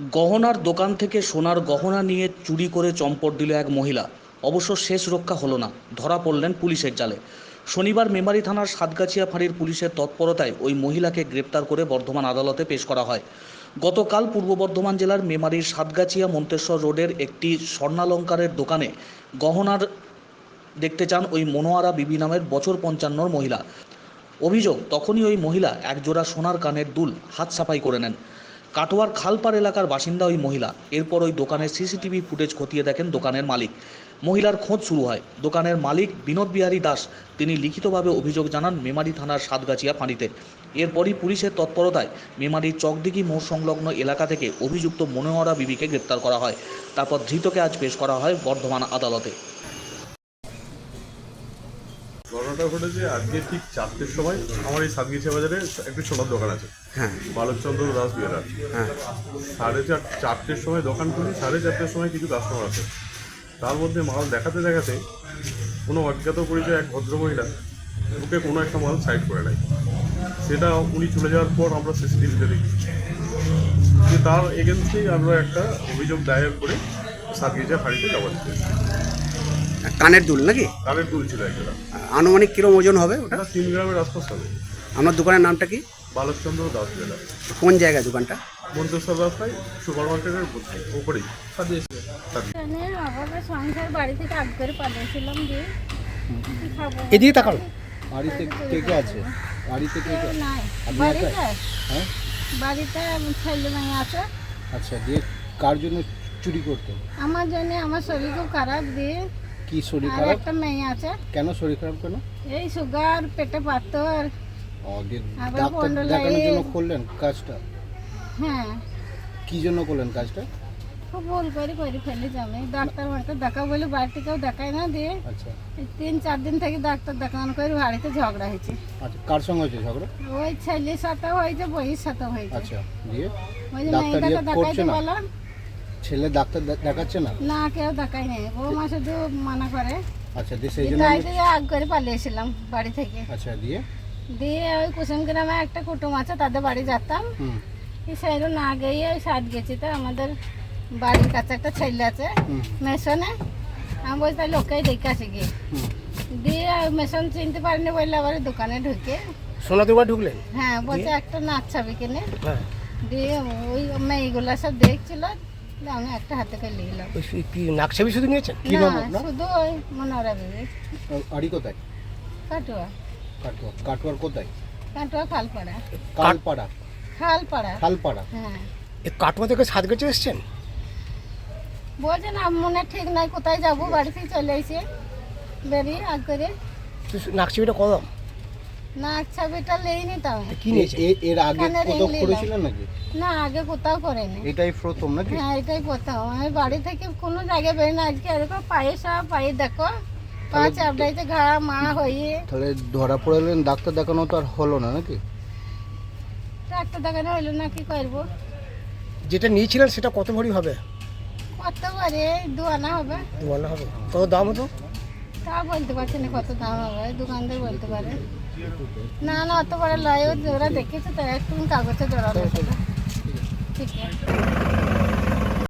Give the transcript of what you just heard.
গহনার দোকান থেকে সোনার গহনা নিয়ে চুরি করে চম্পট দিল এক মহিলা। অবশ্য শেষ রক্ষা হলো না, ধরা পড়লেন পুলিশের জালে। শনিবার মেমারি থানার সাতগাছিয়া ফাঁড়ির পুলিশের তৎপরতায় ওই মহিলাকে গ্রেপ্তার করে বর্ধমান আদালতে পেশ করা হয়। গতকাল পূর্ব বর্ধমান জেলার মেমারির সাতগাছিয়া মন্তেশ্বর রোডের একটি স্বর্ণালঙ্কারের দোকানে গহনার দেখতে চান ওই মনোয়ারা বিবি নামের বছর পঞ্চান্নর মহিলা। অভিযোগ, তখনই ওই মহিলা একজোড়া সোনার কানের দুল হাত সাফাই করে নেন। কাটোয়ার খালপাড় এলাকার বাসিন্দা ওই মহিলা। এরপর ওই দোকানের সিসিটিভি ফুটেজ খতিয়ে দেখেন দোকানের মালিক। মহিলার খোঁজ শুরু হয়। দোকানের মালিক বিনোদ বিহারী দাস। তিনি লিখিতভাবে অভিযোগ জানান মেমারি থানার সাতগাছিয়া ফাঁড়িতে। এরপরই পুলিশের তৎপরতায় মেমারির চকদিঘি মোড় সংলগ্ন এলাকা থেকে অভিযুক্ত মনোহরা বিবিকে গ্রেপ্তার করা হয়। তারপর ধৃতকে আজ পেশ করা হয় বর্ধমান আদালতে। ঘটনাটা ঘটেছে আজকে ঠিক চারটের সময়। আমার এই সাতগিছা বাজারে একটি সোনার দোকান আছে। হ্যাঁ। বালকচন্দ্র দাস বিহারা হ্যাঁ। সাড়ে চার চারটের সময় দোকান খুলি সাড়ে চারটের সময় কিছু কাস্টমার আছে তার মধ্যে মাল দেখাতে দেখাতে কোনো অজ্ঞাত পরিচয় এক ভদ্রমহিলা ওকে কোনো একটা মাল সাইড করে নেয়। সেটা উনি চলে যাওয়ার পর আমরা সিসিটিভিতে দেখি। যে তার এগেনস্টেই আমরা একটা অভিযোগ দায়ের করে সাতগিছা ফাঁড়িতে জমা দিতে কানের দুল নাকি? কানের দুল ছিল একটা আনুমানিক কিরম ওজন হবে ওটা? ওটা তিন গ্রামের আশপাশ হবে। আপনার দোকানের নামটা কি? বালকচন্দ্র দাস বিহারা কোন জায়গায় দোকানটা? মন্তেশ্বর রাস্তায় সুপার মার্কেটের উপরেই। সাজিয়েছে এখানে সংসার বাড়ি থেকে আগ করে এদিকে বাড়িতে কে কে আছে? বাড়িতে কে কে? নাই। আপনি বাড়িতে? হ্যাঁ? বাড়িতে ছেলে মেয়ে আছে। আচ্ছা দিয়ে কার জন্য চুরি করতেন আমার জন্য আমার শরীর খুব খারাপ দিয়ে কি শরীর আর খারাপ? একটা মেয়ে আছে। কেন শরীর খারাপ কেন? এই সুগার পেটে পাথর। ও, দিয়ে আবার ডাক্তার। দেখানোর জন্য করলেন কাজটা? হ্যাঁ। কি জন্য করলেন কাজটা? খুব ভুল করে করে ফেলেছি আমি। ডাক্তার মাকে দেখাবো বলে বাড়িতে কেউ দেখায় না দিয়ে। আচ্ছা। এই তিন চার দিন থেকে ডাক্তার দেখানো করে বাড়িতে ঝগড়া হয়েছে। আচ্ছা কার সঙ্গে হয়েছে ঝগড়া? ওই ছেলের সাথেও হয়েছে বইয়ের সাথেও হয়েছে। আচ্ছা দিয়ে ওই যে ডাক্তার মেয়েটাকে ইয়ে করছে দেখাইতে না? বললাম ছেলে ডাক্তার দে- দেখাচ্ছে না? না কেউ দেখাই নেই। বৌমা শুধু মানা করে। আচ্ছা দিয়ে সেই জন্য তাই আমি- দিয়ে আগ করে পালিয়েছিলাম বাড়ি থেকে। আচ্ছা দিয়ে? দিয়ে ওই কুসুম গ্রামে একটা কুটুম আছে তাদের বাড়ি যেতাম। হুম। এই সাইডে না গিয়ে ওই সাইড গেছি তো আমাদের বাড়ির কাছে একটা ছেলে আছে হুম। মেশনে। আমি বলছি তাহলে ওকেই দেখে আসি গিয়ে। হুম। দিয়ে মেশন চিনতে পারিনি বললে আবার দোকানে ঢুকে। সোনা দোকান ঢুকলেন হ্যাঁ বলছে একটা নাচ ছবি কিনে। হ্যাঁ। দিয়ে ওই মেয়েগুলো সব দেখছিল আমি একটা হাতে করে লিখলাম ওই কি শুধু নিয়েছেন? কি না নাম আপনার? শুধু ওই মনোরা বিবি। আড়ি কোথায়? কাটুয়া। কাটোয়া কাটোয়ার কোথায়? কাটুয়া খালপাড়া। কালপাড়া খালপাড়া। খালপাড়া? হ্যাঁ। এ কাটোয়া থেকে সাত গেছে এসছেন? বলছে না মনে ঠিক নাই কোথায় যাব? বাড়ি থেকে চলে এসে বেরিয়ে আগ করে। নাকছাবিটা কত না ছবিটা লেইনি তো। কি এর আগে কোথাও। করেছিলেন নাকি? না আগে কোথাও করেনি। এটাই প্রথম নাকি? হ্যাঁ এটাই প্রথম। আমি বাড়ি থেকে কোনো জায়গায় বেরোই না। আজকে এরকম পায়ে সব পায়ে দেখো। পা চাপড়াইতে ঘা মা হয়ে। তাহলে ধরা পড়লেন ডাক্তার দেখানো তো আর হলো না নাকি? ডাক্তার দেখানো হইল না কি করব? যেটা নিয়েছিলেন সেটা কত ভরি হবে? কত করে দু আনা হবে। দুয়ালা হবে। কত দাম হতো? তা বলতে পারছি না কত দাম হবে, দোকানদার বলতে পারে। না না, অত বড় লয় ওরা দেখেছে তো একটু কাগজে জড়ানো ঠিক আছে।